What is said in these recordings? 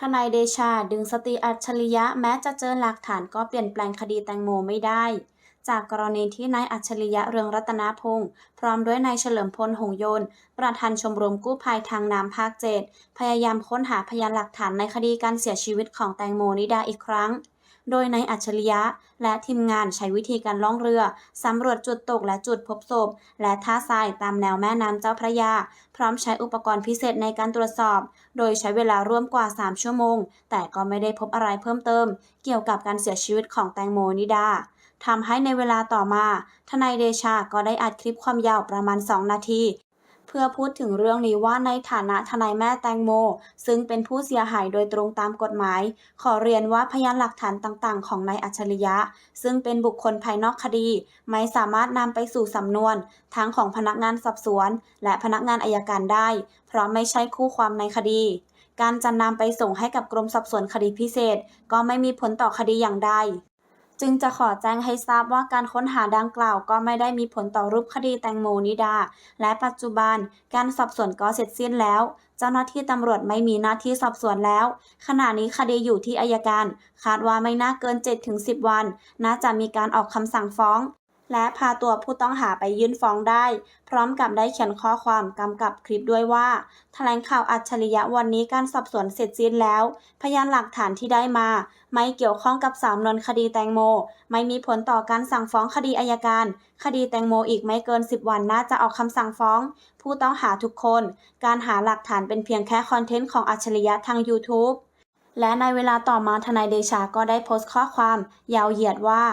ทนายเดชาดึงสติอัจฉริยะแม้จะเจอหลักฐานก็เปลี่ยนแปลงคดีแตงโมไม่ได้ จากกรณีที่นายอัจฉริยะเรืองรัตนพงศ์พร้อมด้วยนายเฉลิมพลหงยนต์ ประธานชมรมกู้ภัยทางน้ำภาคเจ็ดพยายามค้นหาพยานหลักฐานในคดีการเสียชีวิตของแตงโมนิดาอีกครั้ง โดยนายอัจฉริยะ และทีมงานใช้วิธีการล่องเรือ สำรวจจุดตกและจุดพบศพ และท่าทรายตามแนวแม่น้ำเจ้าพระยา พร้อมใช้อุปกรณ์พิเศษในการตรวจสอบ โดยใช้เวลาร่วมกว่า 3 ชั่วโมง แต่ก็ไม่ได้พบอะไรเพิ่มเติม เกี่ยวกับการเสียชีวิตของแตงโมนิดาทำให้ในเวลาต่อมา ทนายเดชาก็ได้อัดคลิปความยาวประมาณ 2 นาที พื่อพูดถึงเรื่องนี้ว่าในฐานะทนายแม่แตงโม ซึ่งเป็นผู้เสียหายโดยตรงตามกฎหมาย ขอเรียนว่าพยานหลักฐานต่างๆ ของนายอัจฉริยะ ซึ่งเป็นบุคคลภายนอกคดี ไม่สามารถนำไปสู่สำนวน ทั้งของพนักงานสอบสวน และพนักงานอายการได้ เพราะไม่ใช่คู่ความในคดีการจะนำไปส่งให้กับกรมสอบสวนคดีพิเศษ ก็ไม่มีผลต่อคดีอย่างใด จึงจะขอแจ้งให้ทราบว่าการค้นหาดังกล่าวก็ไม่ได้มีผลต่อรูปคดีแตงโมนิดา และปัจจุบันการสอบสวนก็เสร็จสิ้นแล้ว เจ้าหน้าที่ตำรวจไม่มีหน้าที่สอบสวนแล้ว ขณะนี้คดีอยู่ที่อายการ คาดว่าไม่น่าเกิน 7-10 วัน น่าจะมีการออกคำสั่งฟ้อง และพาตัวผู้ต้องหาไปยื่นฟ้องได้ พร้อมกับได้เขียนข้อความกำกับคลิปด้วยว่า แถลงข่าวอัจฉริยะวันนี้การสอบสวนเสร็จสิ้นแล้ว พยานหลักฐานที่ได้มา ไม่เกี่ยวข้องกับสำนวนคดีแตงโม ไม่มีผลต่อการสั่งฟ้องคดีอายการ คดีแตงโมอีกไม่เกิน 10 วันน่าจะออกคำสั่งฟ้อง ผู้ต้องหาทุกคน การหาหลักฐานเป็นเพียงแค่คอนเทนต์ของอัจฉริยะทาง YouTube และในเวลาต่อมาทนายเดชาก็ได้โพสต์ข้อความยาวเหยียดว่า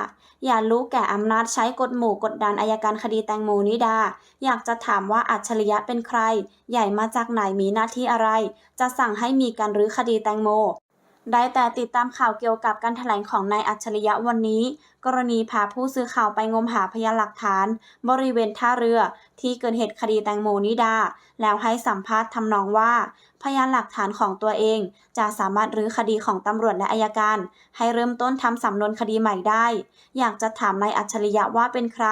อย่ารู้แก่อำนาจใช้กฎหมู่กดดันอายการคดีแตงโมนิดา อยากจะถามว่าอัจฉริยะเป็นใคร ใหญ่มาจากไหนมีหน้าที่อะไร จะสั่งให้มีการรื้อคดีแตงโมได้แต่ติดตามข่าวเกี่ยวกับการแถลงของนายอัจฉริยะวันนี้กรณีพาผู้สื่อข่าวไปงมหาพยานหลักฐาน บริเวณท่าเรือที่เกิดเหตุคดีแตงโมนิดา แล้วให้สัมภาษณ์ทำนองว่า พยานหลักฐานของตัวเอง จะสามารถรื้อคดีของตำรวจและอายการ ให้เริ่มต้นทำสำนวนคดีใหม่ได้ อยากจะถามนายอัจฉริยะว่าเป็นใคร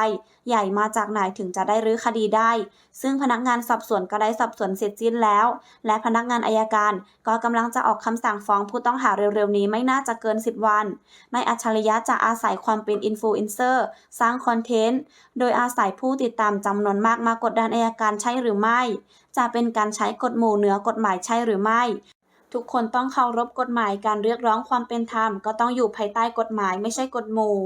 ใหญ่มาจากไหนถึงจะได้รื้อคดีได้ ซึ่งพนักงานสอบสวนก็ได้สอบสวนเสร็จสิ้นแล้ว และพนักงานอายการก็กำลังจะออกคำสั่งฟ้องผู้ต้องหาเร็วๆนี้ไม่น่าจะเกิน 10 วันนายอัจฉริยะจะอาศัยความความเป็นอินฟลูเอนเซอร์สร้างคอนเทนต์ โดยอาศัยผู้ติดตามจำนวนมากมากดดันอายการใช่หรือไม่ จะเป็นการใช้กฎหมู่เหนือกฎหมายใช่หรือไม่ ทุกคนต้องเคารพกฎหมายการเรียกร้องความเป็นธรรมก็ต้องอยู่ภายใต้กฎหมายไม่ใช่กฎหมู่